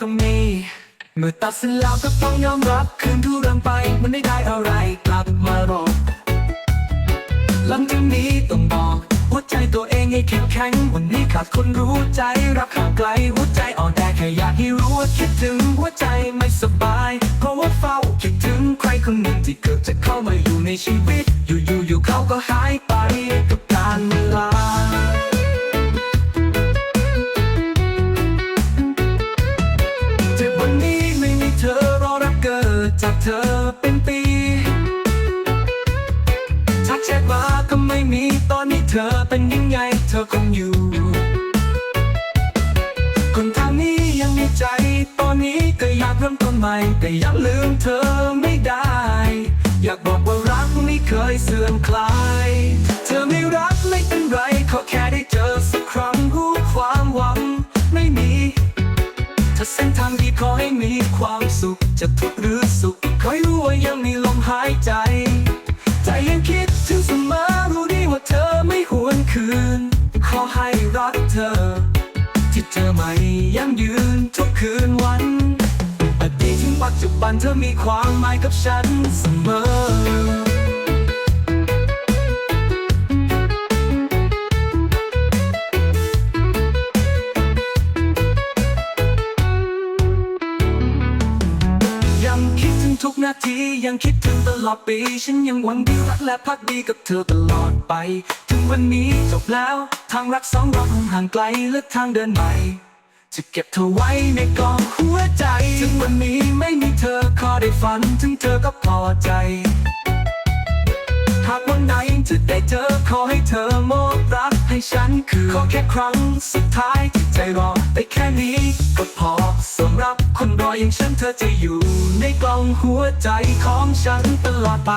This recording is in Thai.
ก็มี เมื่อตัดสินแล้วก็ต้องยอมรับคืนทุกเรื่องไป มันไม่ได้อะไรกลับมารอหลังจากนี้ต้องบอกหัวใจตัวเองให้เข้มแข็งวันนี้ขาดคนรู้ใจรักห่างไกลหัวใจอ่อนแอแค่อยากให้รู้ว่าคิดถึงหัวใจไม่สบาย เพราะว่าเฝ้าคิดถึงใครคนหนึ่งที่เกือบจะเข้ามาอยู่ในชีวิต อยู่ๆอยู่เขาก็หายไปกับการเวลา เธอเป็นปีทักแชทมาก็ไม่มีตอนนี้เธอเป็นยังไงเธอคงอยู่ คนทางนี้ยังมีใจ ตอนนี้ก็อยากเริ่มต้นใหม่แต่ยังลืมเธอไม่ได้ ถ้าเส้นทางดีขอให้มีความสุข จะทุกข์หรือสุขขอให้รู้ว่ายังมีลมหายใจ ใจยังคิดถึงเสมอรู้ดีว่าเธอไม่หวนคืน ขอให้รักเธอ ที่เธอไม่ยั่งยืนทุกคืนวันอดีตถึงปัจจุบันเธอมีความหมายกับฉันเสมอ ยังคิดถึงทุกนาที ยังคิดถึงตลอดปี ฉันยังหวังดีรักและพักดีกับเธอตลอดไป ถึงวันนี้จบแล้ว ทางรักสองเราห่างไกลและทางเดินใหม่จะเก็บเธอไว้ในกองหัวใจ ถึงวันนี้ไม่มีเธอขอได้ฝัน ถึงเธอก็พอใจ หากวันไหนจะได้เจอขอให้เธอมอบรัก ให้ฉันคือขอแค่ครั้งสุดท้ายที่ใจรอได้แค่นี้ก็พอสำหรับคนรออย่างฉันเธอจะอยู่ ในกล่องหัวใจของฉันตลอดไป